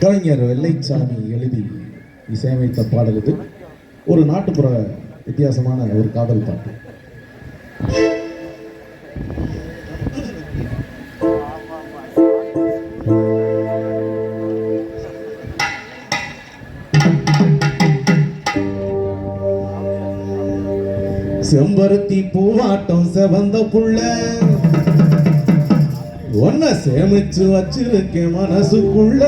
கலைஞர் வெள்ளைச்சாமி எழுதி இசையமைத்த பாடல் இது ஒரு நாட்டுப்புற வித்தியாசமான ஒரு காதல் பாட்டு. செம்பருத்தி பூவாட்டம் செவந்த புள்ள. ஒன்ன சேமிச்சு வச்சிருக்கேன் மனசுக்குள்ள.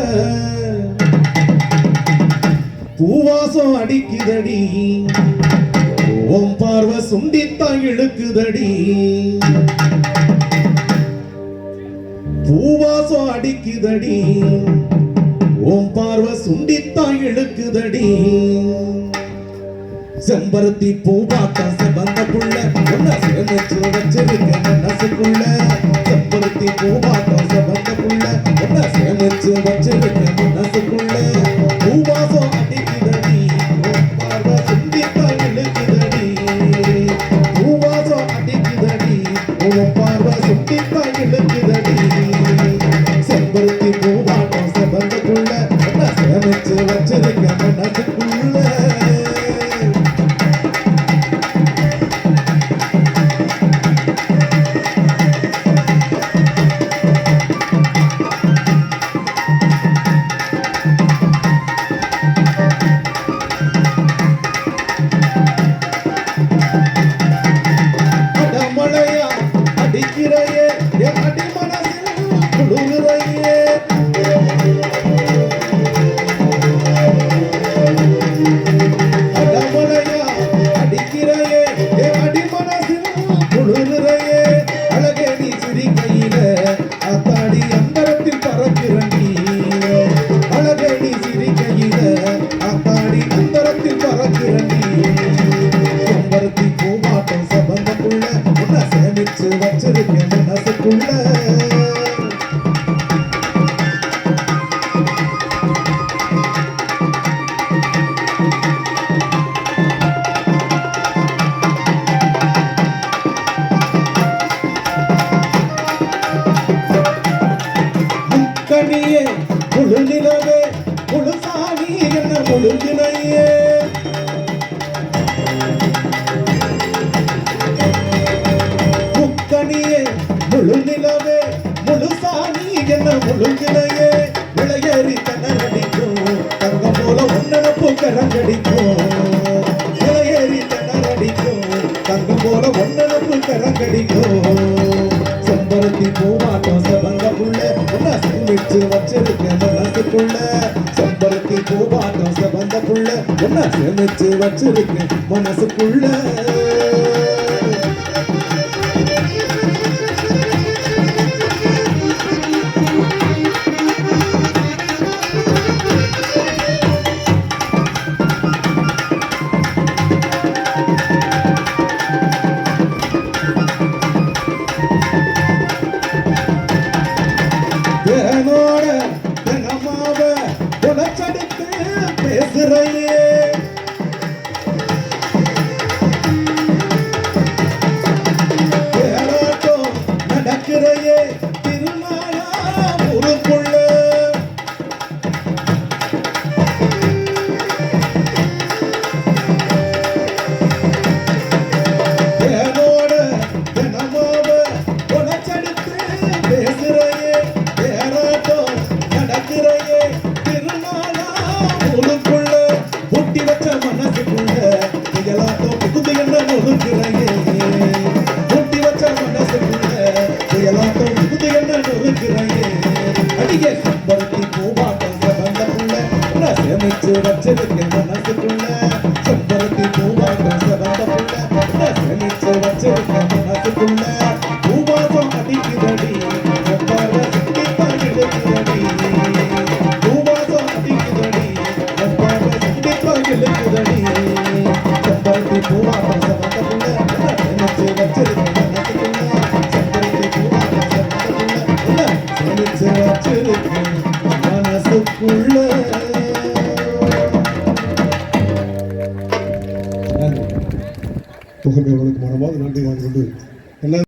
பூவாசம் அடிக்குதடி. ஓம் பார்வை சுண்டித்தான் இழுக்குதடி. பூவாசம் அடிக்குதடி. ஓம் பார்வை சுண்டித்தான் இழுக்குதடி. செம்பருத்தி பூவாட்டம் செவந்த புள்ள உன்னை சேமிச்சு வச்சிருக்க மனசுக்குள்ள. செம்பருத்தி பூவாட்டம் செவந்த புள்ள உன்னை சேமிச்சு வச்சிருக்க செம்பருத்தி பூவாட்டம் செவந்த சேமிச்சு வச்சிருக்க மனசுக்குள்ள அடிக்கிறையே அடி பூமாட்டம் சபந்தக்குள்ள உன்னை சேமிச்சு வச்சிருக்கேன் என்ன முழுங்கினையே விளையேறி தன்னடிக்கும் தங்கம் போல ஒன்னனப்பு கரங்கடிக்கும் விளையேறி தன்னடிக்கும் தங்கம் போல ஒன்னனப்பு கரங்கடிக்கும் செம்பருத்தி பூமாட்டம் செவங்க புள்ள உன்னை சேமிச்சு வச்சிருக்கேன் மனசுக்குள்ள. செம்பருத்தி பூமாட்டம் செவந்த புள்ள உன்னை சேமிச்சு வச்சிருக்கேன் மனசுக்குள்ள. Hey! சேமிச்சு மனசுக்குள்ள செம்பருத்தி புள்ள மனசுக்குள்ள பூவாசம் அடிக்குதடி பூவாசம் புள்ள மனசுக்குள்ள மனசுக்குள்ள புகழ்ந்தவர்களுக்கு மனமாக நன்றி வாங்கிக் கொண்டு எல்லா